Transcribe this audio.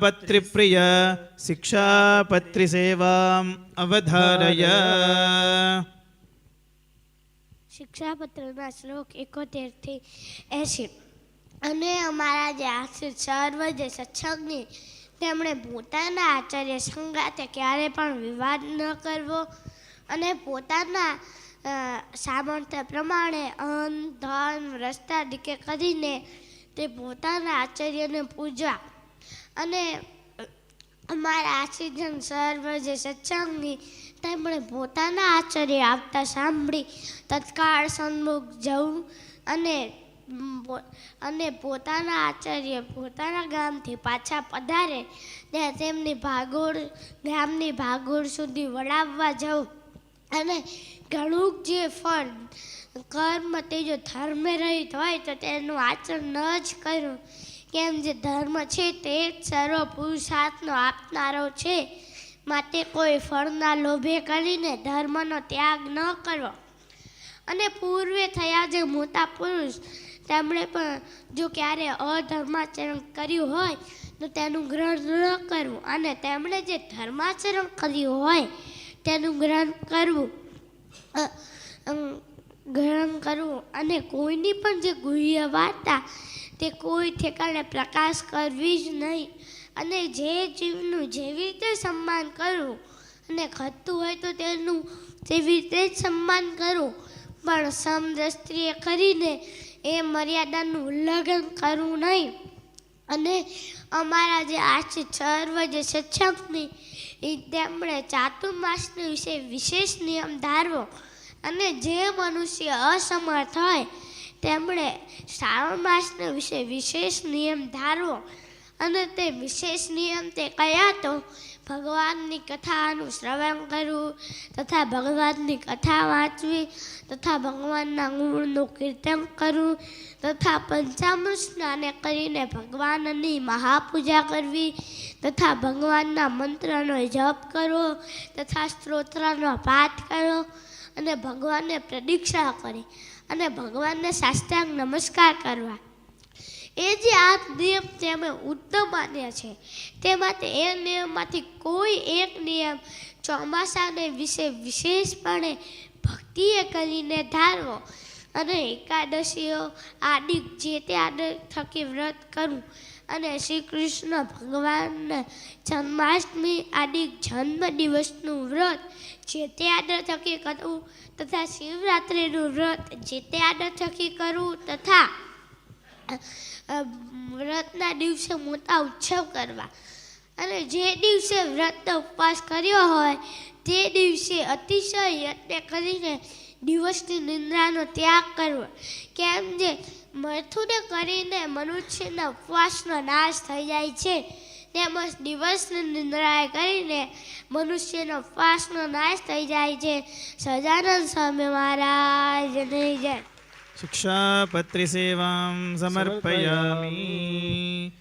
शिक्षापत्रिप्रिय शिक्षापत्रिसेवाम् अवधारय શિક્ષાપત્રના શ્લોક એકોતેરથી એંશી અને અમારા જે આશ્રિત સર્વ જે સત્સંગની તેમણે પોતાના આચાર્ય સંગાતે ક્યારે પણ વિવાદ ન કરવો અને પોતાના અ, સામર્થ્ય પ્રમાણે અન્ન ધન રસ્તા દીકે કરીને તે પોતાના આચાર્યને પૂજવા અને અમારા આશ્રિતજન સર્વ જે સત્સંગી તેમણે પોતાના આચાર્ય આવતા સાંભળી તત્કાળ સન્મુખ જવું અને અને પોતાના આચાર્ય પોતાના ગામથી પાછા પધારે ત્યાં તેમની ભાગોળ, ગામની ભાગોળ સુધી વળાવવા જવું. અને ઘણું જે ફળ, કર્મ તે જો ધર્મે રહિત હોય તો તેનું આચરણ ન જ કરવું કેમ જે ધર્મ છે તે જ સર્વ પુરુષાર્થનો આપનારો છે. માટે કોઈ ફળના લોભે કરીને ધર્મનો ત્યાગ ન કરવો. અને પૂર્વે થયા જે મોટા પુરુષ, તેમણે પણ જો ક્યારે અધર્માચરણ કર્યું હોય, તો તેનું ગ્રહણ ન કરવું. અને તેમણે જે ધર્માચરણ કર્યું હોય, તેનું ગ્રહણ કરવું ગ્રહણ કરવું. અને કોઈની પણ જે ગુહ્ય વાર્તા તે કોઈ ઠેકાણે પ્રકાશ કરવી જ નહીં. અને જે જીવનું જેવી રીતે સન્માન કરવું અને ખતું હોય તો તેનું તેવી રીતે જ સન્માન કરવું. પણ સમદ્રષ્ટિએ કરીને એ મર્યાદાનું ઉલ્લંઘન કરવું નહીં. અને અમારા જે આશ્રિત સર્વ જે સત્સંગની એ તેમણે ચાતુર્માસને વિશે વિશેષ નિયમ ધારવો. અને જે મનુષ્ય અસમર્થ હોય તેમણે શ્રાવણ માસને વિશે વિશેષ નિયમ ધારવો અને તે વિશેષ નિયમ તે કયા તો ભગવાનની કથાનું શ્રવણ કરવું તથા ભગવાનની કથા વાંચવી તથા ભગવાનના ગુણનું કીર્તન કરવું તથા પંચામૃત સ્નાને કરીને ભગવાનની મહાપૂજા કરવી તથા ભગવાનના મંત્રનો જપ કરવો તથા સ્ત્રોત્રનો પાઠ કરવો અને ભગવાનને પ્રદીક્ષા કરી અને ભગવાનને સાષ્ટાંગ નમસ્કાર કરવા. એ જે આ નિયમ તેમણે ઉત્તમ માન્યા છે. તે માટે એ નિયમમાંથી કોઈ એક નિયમ ચોમાસાને વિશે વિશેષપણે ભક્તિએ કરીને ધારવો અને એકાદશીઓ આદિ જે તે આદર થકી વ્રત કરવું અને શ્રી કૃષ્ણ ભગવાનને જન્માષ્ટમી આદિ જન્મ દિવસનું વ્રત, જે તે આદર થકી કરવું તથા શિવરાત્રિનું વ્રત, જે તે આદર થકી કરવું તથા વ્રતના દિવસે મોટા ઉત્સવ કરવા. અને જે દિવસે વ્રતનો ઉપવાસ કર્યો હોય, તે દિવસે અતિશય યત્ન કરીને દિવસની નિંદ્રાનો ત્યાગ કરવો. કેમ જે મથુને કરીને મનુષ્યના ઉપવાસનો નાશ થઈ જાય છે. તેમજ દિવસની નિંદ્રાય કરીને મનુષ્યનો ઉપવાસનો નાશ થઈ જાય છે. સજાનંદ સ્વામી મહારાજને જય. શિક્ષાપત્રી સેવાં સમર્પયામી.